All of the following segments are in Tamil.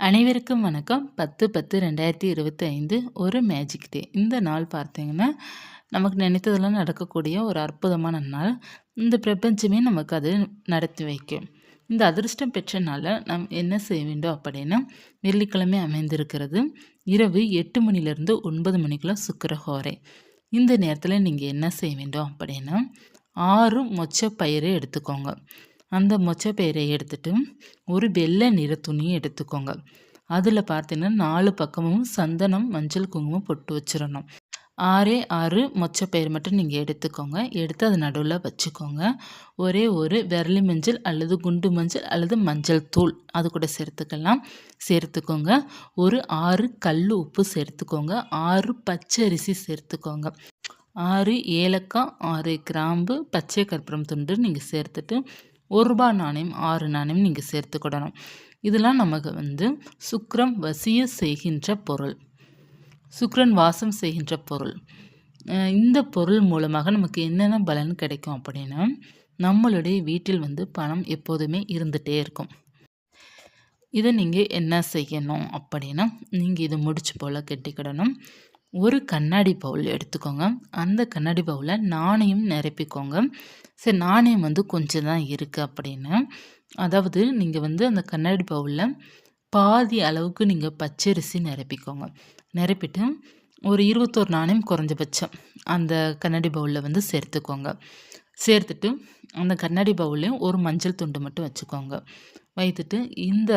அனைவருக்கும் வணக்கம். பத்து பத்து ரெண்டாயிரத்தி இருபத்தி ஐந்து ஒரு மேஜிக் டே இந்த நாள் பார்த்தீங்கன்னா நமக்கு நினைத்ததெல்லாம் நடக்கக்கூடிய ஒரு அற்புதமான நாள். இந்த பிரபஞ்சமே நமக்கு அது நடத்தி வைக்கும். இந்த அதிர்ஷ்டம் பெற்ற நாளில் நாம் என்ன செய்ய வேண்டும் அப்படின்னா வெள்ளிக்கிழமை அமைந்திருக்கிறது. இரவு எட்டு மணிலேருந்து ஒன்பது மணிக்குள்ள சுக்கரஹோரை இந்த நேரத்தில் நீங்கள் என்ன செய்ய வேண்டும் அப்படின்னா ஆறு மொச்ச பயிரை எடுத்துக்கோங்க. அந்த மொச்சப்பயிரை எடுத்துட்டு ஒரு வெள்ளை நிற துணியை எடுத்துக்கோங்க. அதில் பார்த்தீங்கன்னா நாலு பக்கமும் சந்தனம் மஞ்சள் குங்குமம் பொட்டு வச்சிடணும். ஆறே ஆறு மொச்சப்பயிர் மட்டும் நீங்கள் எடுத்துக்கோங்க. எடுத்து அது நடுவில் வச்சுக்கோங்க. ஒரே ஒரு விரலி மஞ்சள் அல்லது குண்டு மஞ்சள் அல்லது மஞ்சள் தூள் அது கூட சேர்த்துக்கலாம். சேர்த்துக்கோங்க. ஒரு ஆறு கல் உப்பு சேர்த்துக்கோங்க. ஆறு பச்சை அரிசி சேர்த்துக்கோங்க. ஆறு ஏலக்காய் ஆறு கிராம்பு பச்சை கற்பூரம் துண்டு நீங்கள் சேர்த்துட்டு ஒரு ரூபா நாணயம் ஆறு நாணயம் நீங்கள் சேர்த்துக்கிடணும் இதெல்லாம் நமக்கு வந்து சுக்ரம் வசிய செய்கின்ற பொருள். சுக்ரன் வாசம் செய்கின்ற பொருள். இந்த பொருள் மூலமாக நமக்கு என்னென்ன பலன் கிடைக்கும் அப்படின்னா நம்மளுடைய வீட்டில் வந்து பணம் எப்போதுமே இருந்துகிட்டே இருக்கும். இதை நீங்கள் என்ன செய்யணும் அப்படின்னா நீங்கள் இதை முடிச்சு போல் கெட்டிக்கிடணும். ஒரு கண்ணாடி பவுல் எடுத்துக்கோங்க. அந்த கண்ணாடி பவுலில் நாணயம் நிரப்பிக்கோங்க. சரி நாணயம் வந்து கொஞ்சம் தான் இருக்குது அப்படின்னு. அதாவது நீங்கள் வந்து அந்த கண்ணாடி பவுலில் பாதி அளவுக்கு நீங்கள் பச்சரிசி நிரப்பிக்கோங்க. நிரப்பிட்டு ஒரு இருபத்தோரு நாணயம் குறைஞ்சபட்சம் அந்த கண்ணாடி பவுலில் வந்து சேர்த்துக்கோங்க. சேர்த்துட்டு அந்த கண்ணாடி பவுல்லையும் ஒரு மஞ்சள் துண்டு மட்டும் வச்சுக்கோங்க. வைத்துட்டு இந்த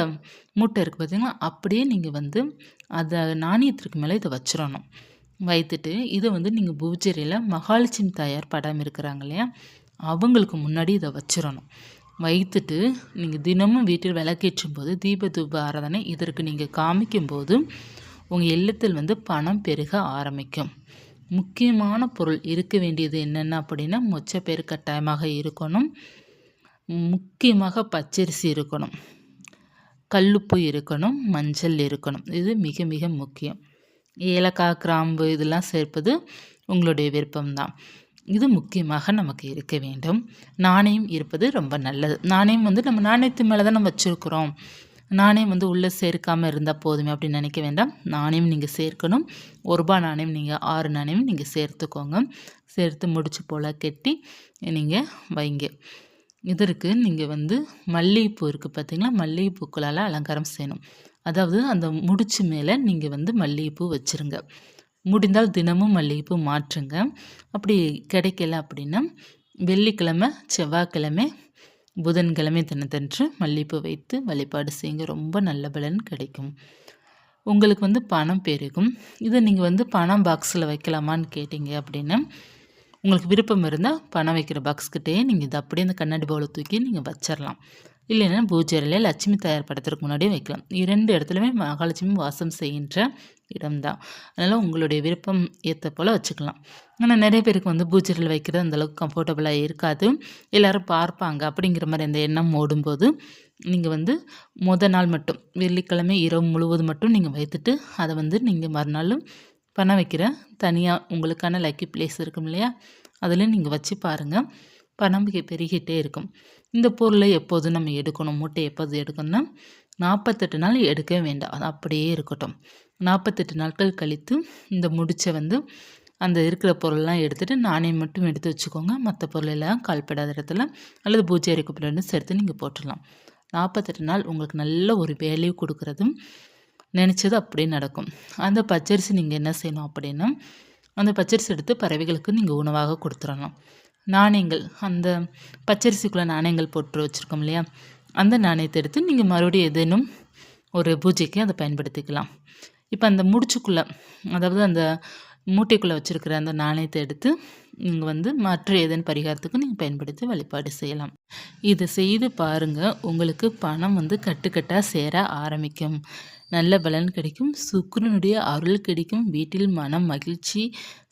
மூட்டை இருக்குது பார்த்திங்கன்னா அப்படியே நீங்கள் வந்து அதை நாணயத்திற்கு மேலே இதை வச்சிடணும் வைத்துட்டு இதை வந்து நீங்கள் பூஜரியில் மகாலட்சுமி தாயார் படம் இருக்கிறாங்க இல்லையா? அவங்களுக்கு முன்னாடி இதை வச்சிடணும் வைத்துட்டு நீங்கள் தினமும் வீட்டில் விளக்கேற்றும் போது தீப தூப ஆராதனை இதற்கு நீங்கள் காமிக்கும்போது உங்கள் இல்லத்தில் வந்து பணம் பெருக ஆரம்பிக்கும். முக்கியமான பொருள் இருக்க வேண்டியது என்னென்ன அப்படின்னா மொச்சப்பேர் கட்டாயமாக இருக்கணும். முக்கியமாக பச்சரிசி இருக்கணும். கல்லுப்பு இருக்கணும். மஞ்சள் இருக்கணும். இது மிக மிக முக்கியம். ஏலக்காய் கிராம்பு இதெல்லாம் சேர்ப்பது உங்களுடைய விருப்பம்தான். இது முக்கியமாக நமக்கு இருக்க வேண்டும். நாணயம் இருப்பது ரொம்ப நல்லது. நாணயம் வந்து நம்ம நாணயத்து மேலே தான் நம்ம வச்சுருக்குறோம். நாணயம் வந்து உள்ளே சேர்க்காமல் இருந்தால் போதுமே அப்படின்னு நினைக்க வேண்டாம். நாணயம் நீங்கள் சேர்க்கணும். ஒரு ரூபா நாணயம் நீங்கள் ஆறு நாணயம் நீங்கள் சேர்த்துக்கோங்க. சேர்த்து முடிச்சு போல் கெட்டி நீங்கள் வைங்க. இதற்கு நீங்கள் வந்து மல்லிகைப்பூ இருக்குது பார்த்தீங்களா மல்லிகைப்பூக்களால் அலங்காரம் செய்யணும். அதாவது அந்த முடிச்சு மேலே நீங்கள் வந்து மல்லிகைப்பூ வச்சுருங்க. முடிந்தால் தினமும் மல்லிகைப்பூ மாற்றுங்க. அப்படி கிடைக்கல அப்படின்னா வெள்ளிக்கிழமை செவ்வாய்க்கிழமை புதன்கிழமை தினத்தன்று மல்லிகைப்பூ வைத்து வழிபாடு செய்யுங்க. ரொம்ப நல்ல பலன் கிடைக்கும். உங்களுக்கு வந்து பணம் பெருகும். இதை நீங்கள் வந்து பணம் பாக்ஸில் வைக்கலாமான்னு கேட்டிங்க அப்படின்னா உங்களுக்கு விருப்பம் இருந்தால் பணம் வைக்கிற பாக்ஸ்கிட்டே நீங்கள் இதை அப்படியே அந்த கண்ணாடி பவுலை தூக்கி நீங்கள் வச்சிடலாம் இல்லைன்னா பூஜையிலே லட்சுமி தயார் படத்திற்கு முன்னாடியே வைக்கலாம். இரண்டு இடத்துலையுமே மகாலட்சுமி வாசம் செய்கின்ற இடம்தான். அதனால் உங்களுடைய விருப்பம் ஏற்ற போல் வச்சுக்கலாம். ஆனால் நிறைய பேருக்கு வந்து பூஜையில் வைக்கிறது அந்தளவுக்கு கம்ஃபர்டபுளாக இருக்காது. எல்லோரும் பார்ப்பாங்க அப்படிங்கிற மாதிரி அந்த எண்ணம் ஓடும்போது நீங்கள் வந்து முத நாள் மட்டும் வெள்ளிக்கிழமை இரவு முழுவதும் மட்டும் நீங்கள் வைத்துட்டு அதை வந்து நீங்கள் மறுநாளும் பண்ண வைக்கிற தனியாக உங்களுக்கான லக்கி பிளேஸ் இருக்கும் இல்லையா? அதில் நீங்கள் வச்சு பாருங்கள் பணம் பெருகிட்டே இருக்கும். இந்த பொருளை எப்போது நம்ம எடுக்கணும்? மூட்டை எப்போது எடுக்கணும்னா நாற்பத்தெட்டு நாள் எடுக்க வேண்டாம். அது அப்படியே இருக்கட்டும். நாற்பத்தெட்டு நாட்கள் கழித்து இந்த முடிச்சை வந்து அந்த இருக்கிற பொருள்லாம் எடுத்துகிட்டு நாணயம் மட்டும் எடுத்து வச்சுக்கோங்க. மற்ற பொருளெல்லாம் கால்படாத இடத்துல அல்லது பூஜை அறைக்கு சேர்த்து நீங்கள் போட்டுடலாம். நாற்பத்தெட்டு நாள் உங்களுக்கு நல்ல ஒரு வேல்யூ கொடுக்குறதும் நினச்சது அப்படியே நடக்கும். அந்த பச்சரிசி நீங்கள் என்ன செய்யணும் அப்படின்னா அந்த பச்சரிசி எடுத்து பறவைகளுக்கு நீங்கள் உணவாக கொடுத்துடணும் நாணயங்கள் அந்த பச்சரிசிக்குள்ளே நாணயங்கள் போட்டு வச்சுருக்கோம் இல்லையா? அந்த நாணயத்தை எடுத்து நீங்கள் மறுபடியும் ஏதேனும் ஒரு பூஜைக்கு அதை பயன்படுத்திக்கலாம். இப்போ அந்த முடிச்சுக்குள்ளே அதாவது அந்த மூட்டைக்குள்ளே வச்சுருக்கிற அந்த நாணயத்தை எடுத்து நீங்கள் வந்து மற்ற ஏதேனும் பரிகாரத்துக்கு நீங்கள் பயன்படுத்தி வழிபாடு செய்யலாம். இதை செய்து பாருங்கள் உங்களுக்கு பணம் வந்து கட்டுக்கட்டாக சேர ஆரம்பிக்கும். நல்ல பலன் கிடைக்கும். சுக்கரனுடைய அருள் கிடைக்கும். வீட்டில் மனம் மகிழ்ச்சி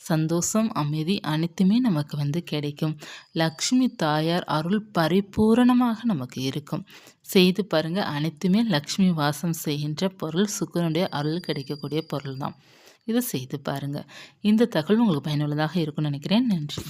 சந்தோஷம் அமைதி அனைத்துமே நமக்கு வந்து கிடைக்கும். லக்ஷ்மி தாயார் அருள் பரிபூரணமாக நமக்கு இருக்கும். செய்து பாருங்கள் அனைத்துமே லக்ஷ்மி வாசம் செய்கின்ற பொருள் சுக்கரனுடைய அருள் கிடைக்கக்கூடிய பொருள் தான் இதை செய்து பாருங்கள் இந்த தகவல் உங்களுக்கு பயனுள்ளதாக இருக்கும்னு நினைக்கிறேன். நன்றி.